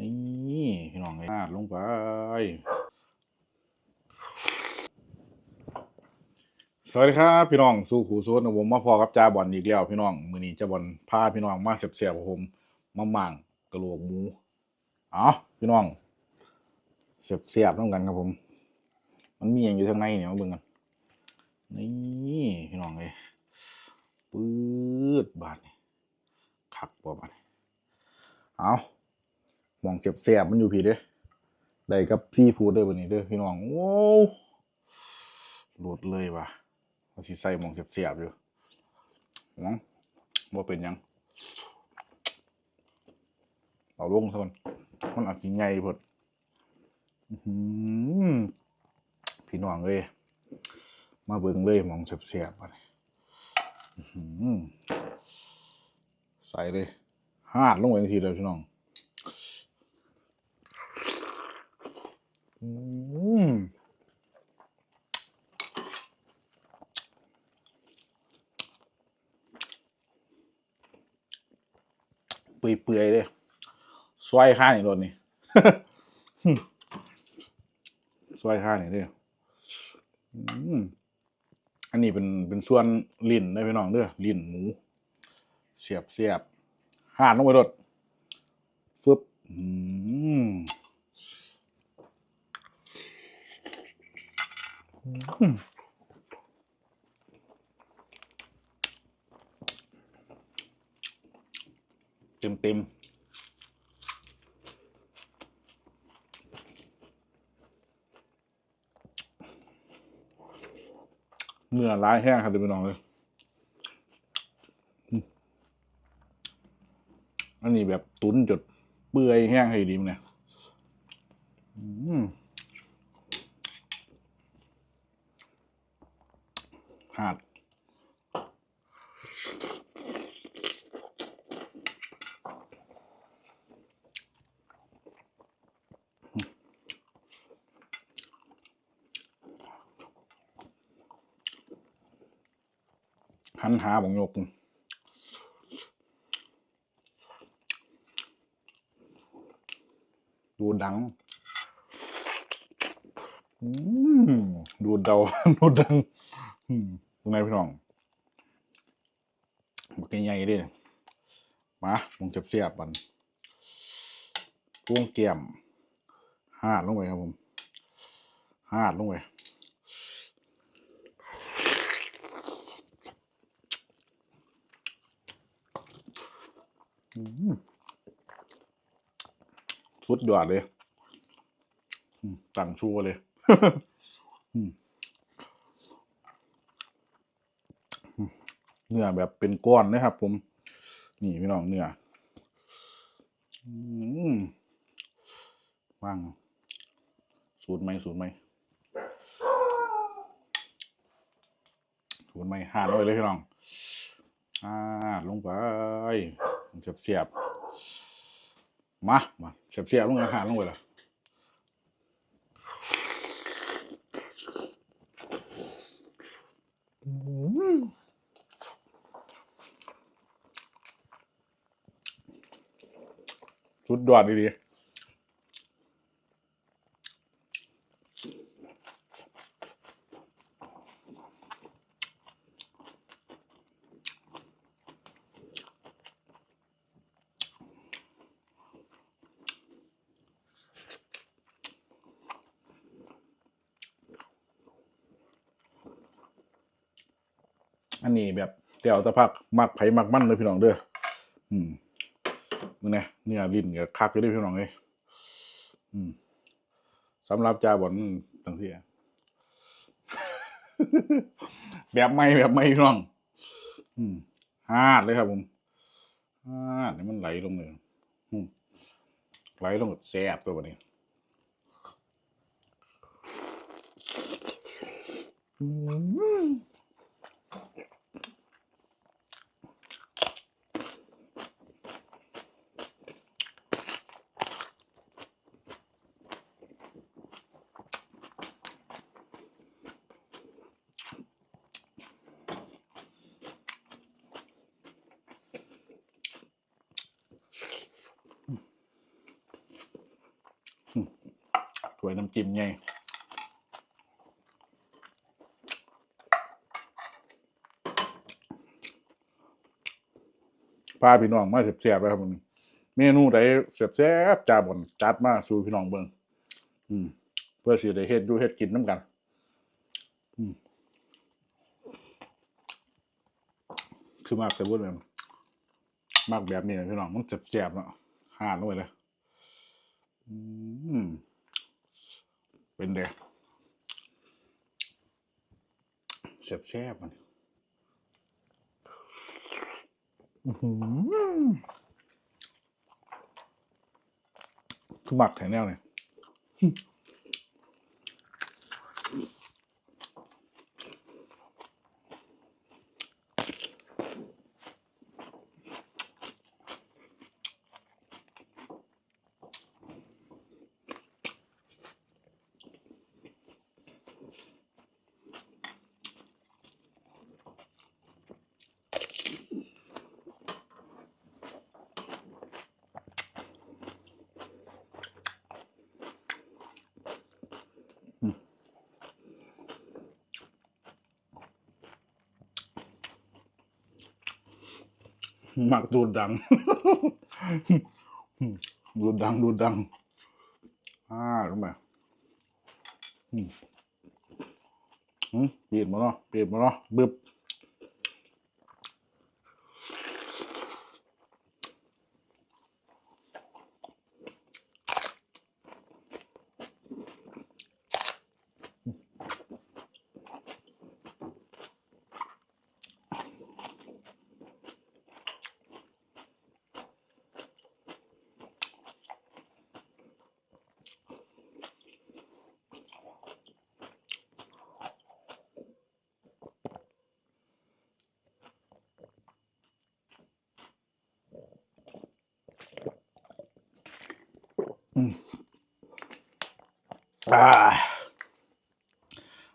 นี่พี่น้องเลยลงไป สวัสดีครับ พี่น้องสู่ขู่โซนผมมาพอกับจ่าบอลอีกแล้วพี่น้องมือนี้จ่าบอลพาพี่น้องมาเสียบๆกับผมมาม่างกระโหลกหมูเอาพี่น้องเสียบๆน้ำกันครับผม มันมีอย่างอยู่ข้างในเนี่ยมาเบิ่งกันนี่พี่น้องเลยปื๊ดบาดนี่คักบ่บาดนี่เอา มองเสียบๆมันอยู่พี่เด้อได้กับซีฟูดด้อวันนี้เด้อพี่น้องโอ้หลุดเลยว่ะว่าสิใส่หมองเสียบๆอยู่หวังว่าเป็นยังเอาลงซะก่อนมันอาจสิใหญ่เพิ่นอื้อหือพี่น้องเอ้ยมาเบิ่งเลยหมองเสียบๆบัดนี้อื้อหือใส่เลยหาดลงไปทันทีเลยพี่น้องอืม เปื่อยๆเลยซอยข้านี่รถนี่ซอยข้านี่เด้ออันนี้เป็นเป็นส่วนลิ้นได้พี่น้องเด้อลิ้นหมู เสียบเสียบห่านลงไปรถฟึบอืมอืมเต็มเต็มเนื้อร้ายแห้งครับเดี๋ยวไปลองเลย อันนี้แบบตุ้นจดเปื่อยแห้งให้ดีมั้งเนี่ย หาดหันหาบงยกดูดัง ดูเดาดูดัง ตรงไหนพี่น้องบักใหญ่ดิมาลงเจ็บเสียบๆบันพ่วงเกี่ยมหาดลงไปครับผมหาดลงไปสุดยอดเลยอืมสั่งชัวเลย อืม เนื้อแบบเป็นก้อนนะครับ ผม นี่พี่น้องเนื้ออืมว่าง สูตรไหมสูตรไหมสูตรไหมหาดลงไปเลยพี่น้องอ่าลงไปเสียบเสียบมามาเสียบเสียบลงอาหารลงไปเลยอืม สุดยอดดีๆอันนี้แบบเดี่ยวตะพักมักไผ่มักมันเลยพี่น้องเด้ออืม มึงนี่ยเนี่ยลิ้นกับคักอยู่ด้พี่น้องเอ้ยอืมสำหรับจ่าบอลตั้งที่แบบไม่แบบไม่พี่น้อง อืมฮาดเลยครับผมฮาดนี่มันไหลลงเลยอืมไหลลงแบบแซ่บตัวนนี้อืม วยน้ำจิ้มไงพาพี่น้องมาเสียบๆไปครับผมเมนูใดเสียบๆจ้าบนจัดมาสู่พี่น้องเบิ่งอืม เพื่อสิได้เฮ็ดอยู่เฮ็ดกินน้ำกัน อืมคือมากแต่วุ้นเลยมากแบบนี้นะพี่น้องมันเจ็บๆเนาะห่านลงไปเลย อืม เป็นเด็กแซ่บแซ่บมันหือคือหมักแถวแนวเนี่ย หมักดูดดัง ดูดดังดูดดัง อ่ารู้ไหมอืมอืมเปลี่ยนมาเนาะเปลี่ยนมาเนาะบึบ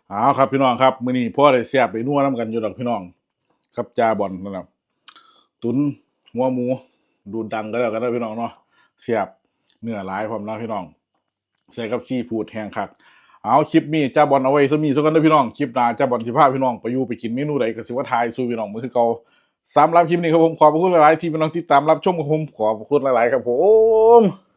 เอาครับพี่น้องครับมื้อนี้พ่อได้เสียบไปนัวน้ำกันอยู่ดอกพี่น้อง ครับจาบอลนั่นแหละตุนหัวหมู ดูดดังก็แล้วกันนะพี่น้องเนาะเสียบเนื้อหลายพร้อมนะพี่น้อง ใส่กับซีฟูดแห้งคักเอาคลิปนี้จ้าบอลเอาไว้ซะมีสักกันนะพี่น้อง คลิปหน้าจ้าบอลสิพาพี่น้องไปอยู่ไปกินเมนูใดก็สิว่าทายสู่พี่น้องมือคือเก่าสำหรับคลิปนี้ครับผมขอบพระคุณหลายๆที่พี่น้องที่ตามรับชมกับผมขอบพระคุณหลายๆครับผม